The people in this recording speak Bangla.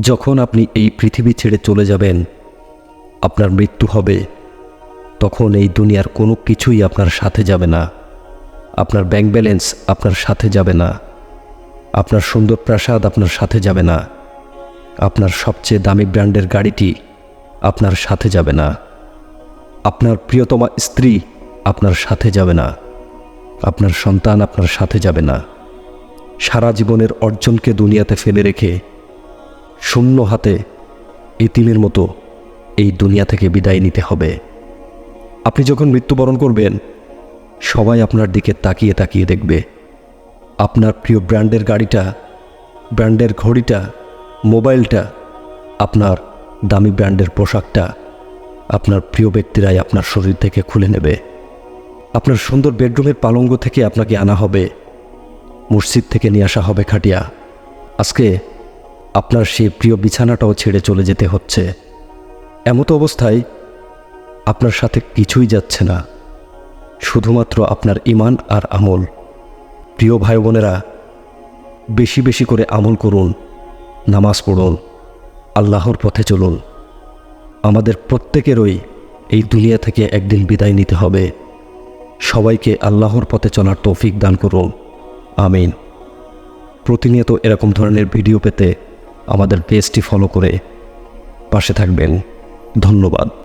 যখন আপনি এই পৃথিবী ছেড়ে চলে যাবেন, আপনার মৃত্যু হবে। তখন এই দুনিয়ার কোনো কিছুই আপনার সাথে যাবে না। আপনার ব্যাংক ব্যালেন্স আপনার সাথে যাবে না। আপনার সুন্দর প্রাসাদ আপনার সাথে যাবে না। আপনার সবচেয়ে দামি ব্র্যান্ডের গাড়িটি আপনার সাথে যাবে না। আপনার প্রিয়তমা স্ত্রী আপনার সাথে যাবে না। আপনার সন্তান আপনার সাথে যাবে না। সারা জীবনের অর্জনকে দুনিয়াতে ফেলে রেখে শূন্য হাতে এতিমের মতো এই দুনিয়া থেকে বিদায় নিতে হবে। আপনি যখন মৃত্যুবরণ করবেন, সবাই আপনার দিকে তাকিয়ে তাকিয়ে দেখবে। আপনার প্রিয় ব্র্যান্ডের গাড়িটা, ব্র্যান্ডের ঘড়িটা, মোবাইলটা, আপনার দামি ব্র্যান্ডের পোশাকটা আপনার প্রিয় ব্যক্তিরাই আপনার শরীর থেকে খুলে নেবে। আপনার সুন্দর বেডরুমের পালঙ্গ থেকে আপনাকে আনা হবে। মসজিদ থেকে নিয়ে আসা হবে খাটিয়া। আজকে আপনার সেই প্রিয় বিছানাটাও ছেড়ে চলে যেতে হচ্ছে। এমতো অবস্থায় আপনার সাথে কিছুই যাচ্ছে না। শুধুমাত্র আপনার ইমান আর আমল। প্রিয় ভাই বোনেরা বেশি বেশি করে আমল করুন, নামাজ পড়ুন, আল্লাহর পথে চলুন। আমাদের প্রত্যেকেরই এই দুনিয়া থেকে একদিন বিদায় নিতে হবে। সবাইকে আল্লাহর পথে চলার তৌফিক দান করুন। আমিন। প্রতিনিয়ত এরকম ধরনের ভিডিও পেতে আমাদের পেজটি ফলো করে পাশে থাকবেন। ধন্যবাদ।